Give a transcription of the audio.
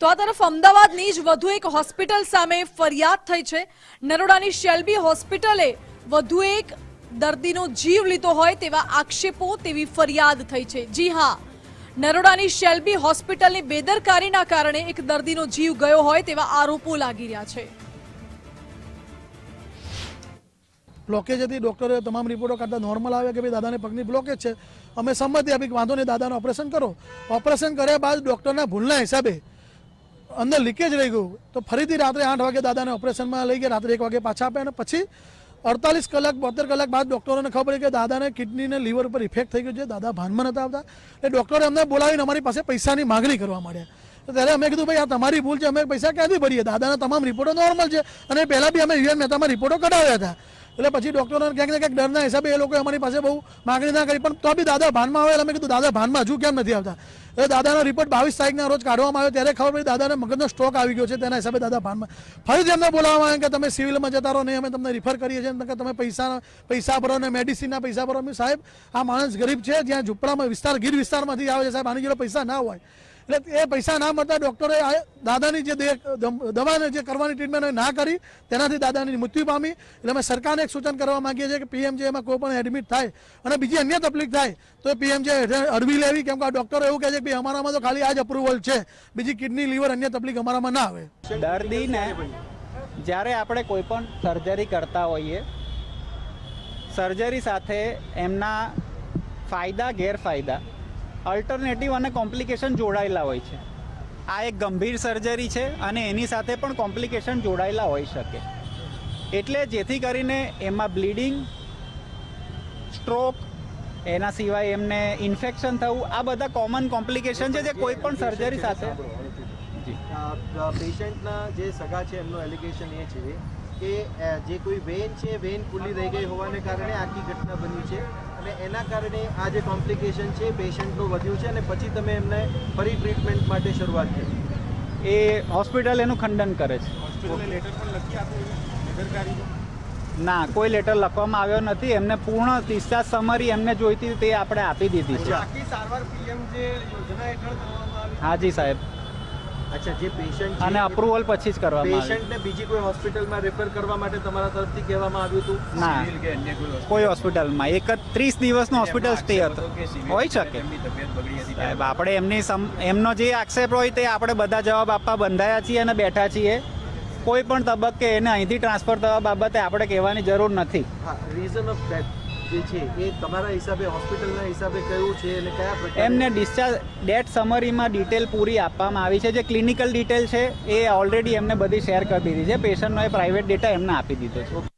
તો આ તરફ અમદાવાદની જ વધુ એક હોસ્પિટલ સામે ફરિયાદ થઈ છે. નરોડાની શેલ્બી હોસ્પિટલે વધુ એક દર્દીનો જીવ લીધો હોય તેવા આક્ષેપો, તેવી ફરિયાદ થઈ છે. જી હા, નરોડાની શેલ્બી હોસ્પિટલની બેદરકારીના કારણે એક દર્દીનો જીવ ગયો હોય તેવા આરોપો લાગી રહ્યા છે. બ્લોકેજ હતી. ડૉક્ટરે તમામ રિપોર્ટો કાઢતા નોર્મલ આવ્યા કે ભાઈ દાદાને પગની બ્લોકેજ છે? અમે સંમતિ આપી કે વાંધો નહીં, દાદાનું ઓપરેશન કરો. ઓપરેશન કર્યા બાદ ડૉક્ટરના ભૂલના હિસાબે અંદર લીકેજ રહી ગયું. તો ફરીથી રાત્રે આઠ વાગે દાદાને ઓપરેશનમાં લઈ ગયા. રાત્રે એક વાગે પાછા આપ્યા અને પછી અડતાલીસ કલાક, બોતેર કલાક બાદ ડૉક્ટરોને ખબર પડી કે દાદાને કિડનીને લીવર ઉપર ઇફેક્ટ થઈ ગયું છે. દાદા ભાનમાં નતા આવતા. એટલે ડૉક્ટરે અમને બોલાવીને અમારી પાસે પૈસાની માગણી કરવા માંડ્યા. ત્યારે અમે કીધું, ભાઈ, આ તમારી ભૂલ છે. અમે પૈસા ક્યાંથી ભરીએ? દાદાના તમામ રિપોર્ટો નોર્મલ છે. અને પહેલાં બી અમે યુએન મહેતામાં રિપોર્ટો કઢાવ્યા હતા. એટલે પછી ડૉક્ટરોને ક્યાંક ને ક્યાંક ડરના હિસાબે એ લોકો અમારી પાસે બહુ માગણી ના કરી, પણ તો બી દાદા ભાનમાં આવે અમે કીધું, દાદા ભાનમાં હજુ કેમ નથી આવતા? એટલે દાદાનો રિપોર્ટ બાવીસ તારીખના રોજ કાઢવામાં આવ્યો, ત્યારે ખબર પડી દાદાને મગજનો સ્ટ્રોક આવી ગયો છે, તેના હિસાબે દાદા ભાનમાં. ફરીથી અમને બોલાવવામાં આવે કે, તમે સિવિલમાં જતા રહો, નહીં, અમે તમને રિફર કરીએ છીએ. કે, તમે પૈસા પૈસા ભરો ને મેડિસિનના પૈસા ભરો. અમે સાહેબ, આ માણસ ગરીબ છે, જ્યાં ઝૂંપડામાં વિસ્તાર, ગીર વિસ્તારમાંથી આવે છે, સાહેબ, આની જોડે પૈસા ના હોય. એટલે એ પૈસા ના મળતા ડૉક્ટરે દાદાની જે દે- દવાને જે કરવાની ટ્રીટમેન્ટ ના કરી, તેનાથી દાદાની મૃત્યુ પામી. એટલે અમે સરકારને એક સૂચન કરવા માંગીએ છીએ કે પીએમજેમાં કોઈ પણ એડમિટ થાય અને બીજી અન્ય તકલીફ થાય, તો પીએમજે અરવી લેવી કેમ કે આ ડૉક્ટરો એવું કહે છે કે અમારામાં તો ખાલી આ જ અપ્રુવલ છે. બીજી કિડની લીવર અન્ય તકલીફ અમારામાં ના આવે. દર્દીને જ્યારે આપણે કોઈ પણ સર્જરી કરતા હોઈએ સર્જરી સાથે એમના ફાયદા, ગેરફાયદા અલ્ટરનેટિવ અને કોમ્પ્લિકેશન જોડાયેલા હોય છે. આ એક ગંભીર સર્જરી છે અને એની સાથે પણ કોમ્પ્લિકેશન જોડાયેલા હોઈ શકે. એટલે જેથી કરીને એમાં બ્લીડિંગ સ્ટ્રોક એના સિવાય એમને ઇન્ફેક્શન થવું આ બધા કોમન કોમ્પ્લિકેશન છે જે કોઈ પણ સર્જરી સાથે. પેશન્ટના જે. સગા છે એમનો એલિગેશન એ છે. કે જે કોઈ વેન છે વેન ખુલ્લી રહી ગઈ હોવાને કારણે આખી ઘટના બની છે. અને એના કારણે આ જે કોમ્પ્લિકેશન છે પેશન્ટનું વધ્યું છે અને પછી તમે એમને ફરી ટ્રીટમેન્ટ માટે શરૂઆત કરી. એ હોસ્પિટલ એનું ખંડન કરે છે. ના કોઈ લેટર લખવામાં આવ્યો નથી. એમને પૂર્ણ ડિસ્ચાર્જ સમરી એમને જોઈતી તે આપણે આપી દીધી છે. આખી સારવાર પીએમ જે યોજના હેઠળ કરવામાં આવી હાજી સાહેબ. અચ્છા જે પેશન્ટ અને અપ્રુવલ પછી જ કરવામાં પેશન્ટને બીજી કોઈ હોસ્પિટલમાં રેફર કરવા માટે તમારા તરફથી કહેવામાં આવ્યું હતું? ના. કોઈ હોસ્પિટલમાં એક જ ત્રીસ દિવસનો હોસ્પિટલ સ્ટે હતો. હોઈ શકે. સાહેબ આપણે એમની સમ- એમનો જે આક્ષેપ હોય તે આપણે બધા જવાબ આપવા બંધાયા છીએ અને બેઠા છીએ. કોઈ પણ તબક્કે એને અહીંથી ટ્રાન્સફર થવા બાબતે આપણે કહેવાની જરૂર નથી. રીઝન ઓફ ડેથ જે છે એ તમારા હિસાબે, હોસ્પિટલના હિસાબે કયું છે અને કયા એમને ડિસ્ચાર્જ ડેટ સમરીમાં ડિટેલ પૂરી આપવામાં આવી છે. જે ક્લિનિકલ ડિટેલ છે, એ ઓલરેડી એમને બધી શેર કરી દીધી છે. પેશન્ટનો એ પ્રાઇવેટ ડેટા એમને આપી દીધો છે.